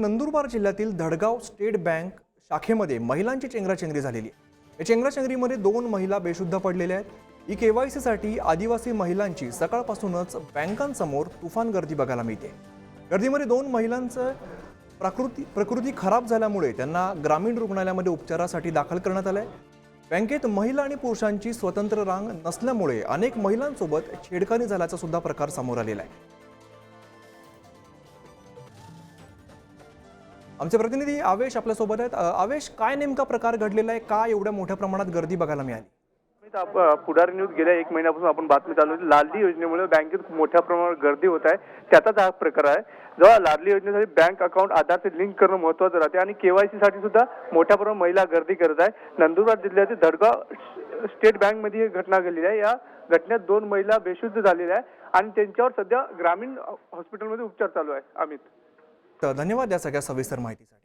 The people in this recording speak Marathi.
नंदुरबार जिल्ह्यातील धडगाव स्टेट बँक शाखेमध्ये महिलांची चेंगराचेंगरी झालेली आहे. या चेंगराचेंगरीमध्ये दोन महिला बेशुद्ध पडलेल्या आहेत. ई केवायसीसाठी आदिवासी महिलांची सकाळपासूनच बँकांसमोर तुफान गर्दी बघायला मिळते. गर्दीमध्ये दोन महिलांचं प्रकृती प्रकृती खराब झाल्यामुळे त्यांना ग्रामीण रुग्णालयामध्ये उपचारासाठी दाखल करण्यात आलंय. बँकेत महिला आणि पुरुषांची स्वतंत्र रांग नसल्यामुळे अनेक महिलांसोबत छेडखानी झाल्याचा सुद्धा प्रकार समोर आलेला आहे. आमचे प्रतिनिधी आवेश आपल्यासोबत आहेत. आवेश काय नेमका प्रकार घडलेला आहे? का एवढ्या मोठ्या प्रमाणात गर्दी बघायला मिळाली? अमित, पुढारी न्यूज गेल्या एक महिन्यापासून आपण बातमी चालू होती. लाडली योजनेमुळे बँकेत मोठ्या प्रमाणात गर्दी होत आहे. त्याचाच हा प्रकार आहे. जेव्हा लाडली योजनेसाठी बँक अकाउंट आधारचे लिंक करणं महत्वाचं राहते आणि केवायसी साठी सुद्धा मोठ्या प्रमाणात महिला गर्दी करत आहे. नंदुरबार जिल्ह्यातील धडगाव स्टेट बँकमध्ये ही घटना घडलेली आहे. या घटनेत दोन महिला बेशुद्ध झालेल्या आहे आणि त्यांच्यावर सध्या ग्रामीण हॉस्पिटलमध्ये उपचार चालू आहे. अमित. तर धन्यवाद या सगळ्या सविस्तर माहितीसाठी.